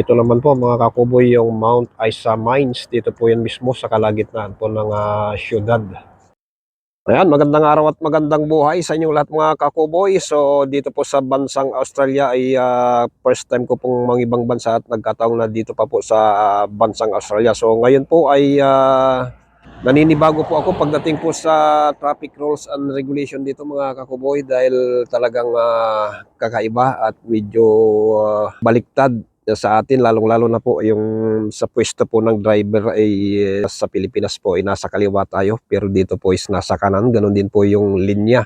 Ito naman po mga kakuboy yung Mount Isa Mines. Dito po yan mismo sa kalagitnaan po ng ah, syudad. Ayan, magandang araw at magandang buhay sa inyong lahat mga kakuboy. So dito po sa bansang Australia ay ah, first time ko pong mga ibang bansa at nagkataong na dito pa po sa ah, bansang Australia. So ngayon po ay ah, naninibago po ako pagdating po sa traffic rules and regulation dito mga kakuboy dahil talagang ah, kakaiba at medyo ah, baliktad sa atin lalong-lalo na po yung sa pwesto po ng driver ay eh, sa Pilipinas po ay nasa kaliwa tayo pero dito po is nasa kanan. Ganun din po yung linya.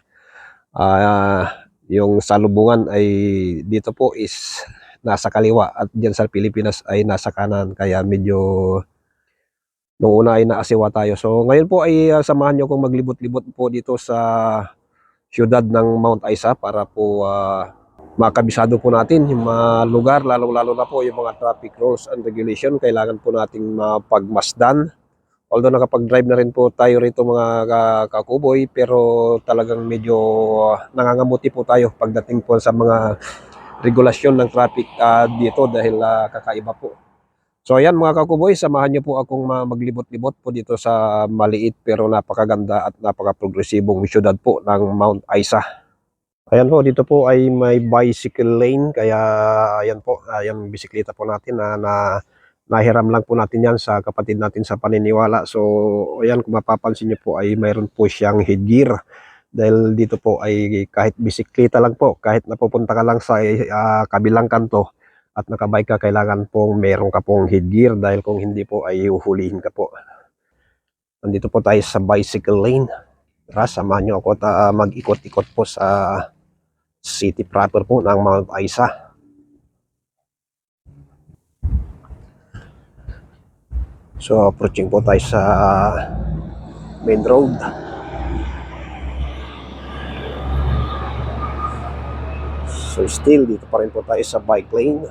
Ah, yung salubungan ay dito po is nasa kaliwa at diyan sa Pilipinas ay nasa kanan. Kaya medyo nung una ay naasiwa tayo. So ngayon po ay ah, samahan nyo kong maglibot-libot po dito sa syudad ng Mount Isa para po ah, makabisado po natin yung mga lugar, lalong-lalo na po yung mga traffic rules and regulation, kailangan po nating mapagmasdan. Although nakapag-drive na rin po tayo rito mga ka- kakuboy, pero talagang medyo ah, nangangamuti po tayo pagdating po sa mga regulasyon ng traffic ah, dito dahil ah, kakaiba po. So ayan mga kakuboy, samahan niyo po akong ma- maglibot-libot po dito sa maliit pero napakaganda at napaka-progresibong syudad po ng Mount Isa. Ayan po, dito po ay may bicycle lane kaya ayan po, ayan bisikleta po natin na, na nahiram lang po natin yan sa kapatid natin sa paniniwala. So ayan kung mapapansin niyo po ay mayroon po siyang headgear dahil dito po ay kahit bisikleta lang po, kahit napupunta ka lang sa ah, kabilang kanto at nakabike ka, kailangan pong meron ka pong headgear dahil kung hindi po ay huhulihin ka po. Nandito po tayo sa bicycle lane. Tara, samahan niyo ako at ah, mag-ikot-ikot po sa city proper po ng Mount Isa. So approaching po tayo sa main road. So still dito pa rin po tayo sa bike lane.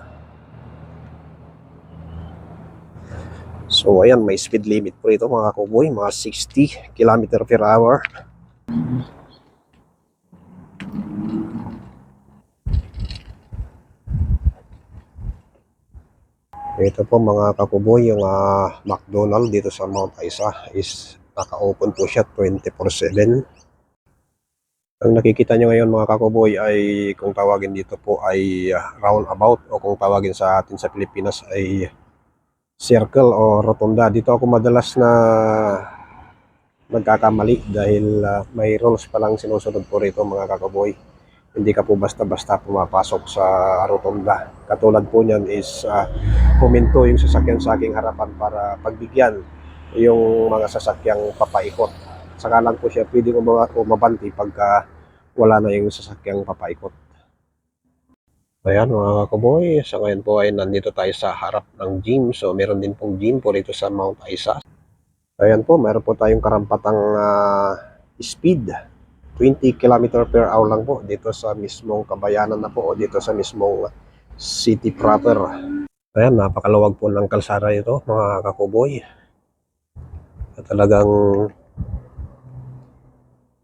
So ayan, may speed limit po ito mga kuboy, mga 60 km per hour. Ito po mga kakuboy, yung ah, McDonald dito sa Mount Isa is naka-open po siya 24-7. Ang nakikita nyo ngayon mga kakuboy ay kung tawagin dito po ay ah, roundabout o kung tawagin sa atin sa Pilipinas ay circle o rotunda. Dito ako madalas na nagkakamali dahil ah, may rules pa lang sinusunod po rito mga kakuboy hindi ka po basta-basta pumapasok sa rotunda. Katulad po niyan is uh, huminto yung sasakyan sa aking harapan para pagbigyan yung mga sasakyang papaikot. Saka lang po siya pwedeng umaba- umabanti pagka wala na yung sasakyang papaikot. Ayan mga kaboy, sa ngayon po ay nandito tayo sa harap ng gym. So meron din pong gym po dito sa Mount Isa. Ayan po, meron po tayong karampatang ah, speed 20 km per hour lang po dito sa mismong kabayanan na po o dito sa mismong city proper. Ayan, napakaluwag po ng kalsada ito mga kakuboy. Talagang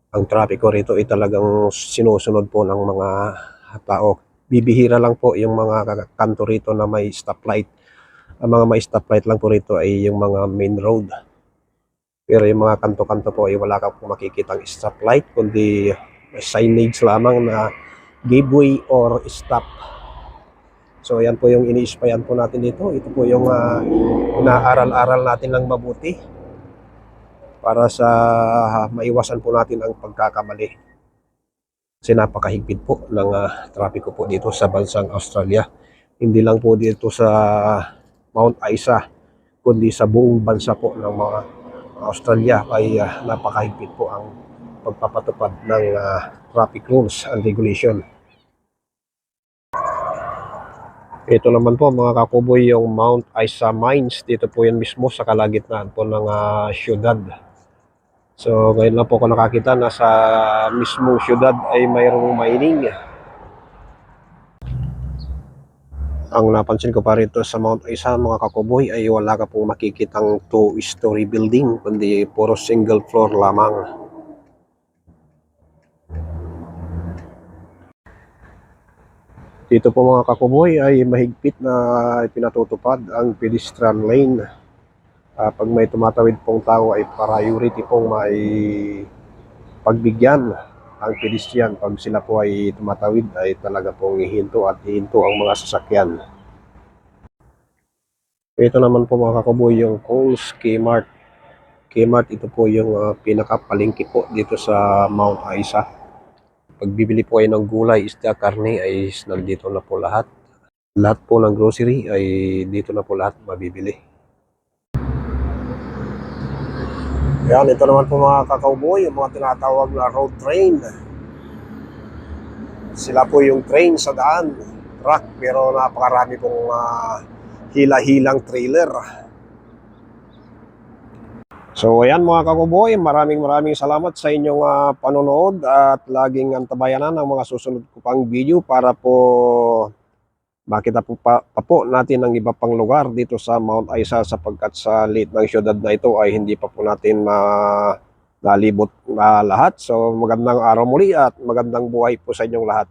ang trapiko rito ay talagang sinusunod po ng mga tao. Bibihira lang po yung mga kanto rito na may stoplight. Ang mga may stoplight lang po rito ay yung mga main road. Pero yung mga kanto-kanto po ay wala ka pong makikitang stoplight kundi signage lamang na give way or stop. So yan po yung ini-espayan po natin dito. Ito po yung uh, inaaral-aral natin ng mabuti para sa maiwasan po natin ang pagkakamali. Kasi napakahigpit po ng uh, trapiko po dito sa bansang Australia. Hindi lang po dito sa Mount Isa, kundi sa buong bansa po ng mga Australia ay uh, napakahigpit po ang pagpapatupad ng uh, traffic rules and regulation. Ito naman po mga kakuboy yung Mount Isa Mines. Dito po yan mismo sa kalagitnaan po ng uh, syudad. So ngayon lang po ako nakakita na sa mismong syudad ay mayroong mining. Ang napansin ko pa rito sa Mount Isa mga kakuboy ay wala ka pong makikitang two-story building kundi puro single floor lamang. Dito po mga kakuboy ay mahigpit na pinatutupad ang pedestrian lane. Ah, pag may tumatawid pong tao ay priority pong may pagbigyan ang pedestrian. Pag sila po ay tumatawid ay talaga pong hihinto at hihinto ang mga sasakyan. Ito naman po mga kakuboy yung Coles Kmart. Kmart ito po yung ah, pinakapalingki po dito sa Mount Isa. Pag bibili po kayo ng gulay, isda, karne ay nandito na po lahat. Lahat po ng grocery ay dito na po lahat mabibili. Yan, ito naman po mga kakauboy, yung mga tinatawag na road train. Sila po yung train sa daan, truck, pero napakarami pong ah, hila-hilang trailer. So ayan mga kakuboy, maraming maraming salamat sa inyong ah, panonood at laging antabayanan ang mga susunod ko pang video para po makita po pa, pa po natin ang iba pang lugar dito sa Mount Isa sapagkat sa late ng syudad na ito ay hindi pa po natin ma nalibot na lahat. So magandang araw muli at magandang buhay po sa inyong lahat.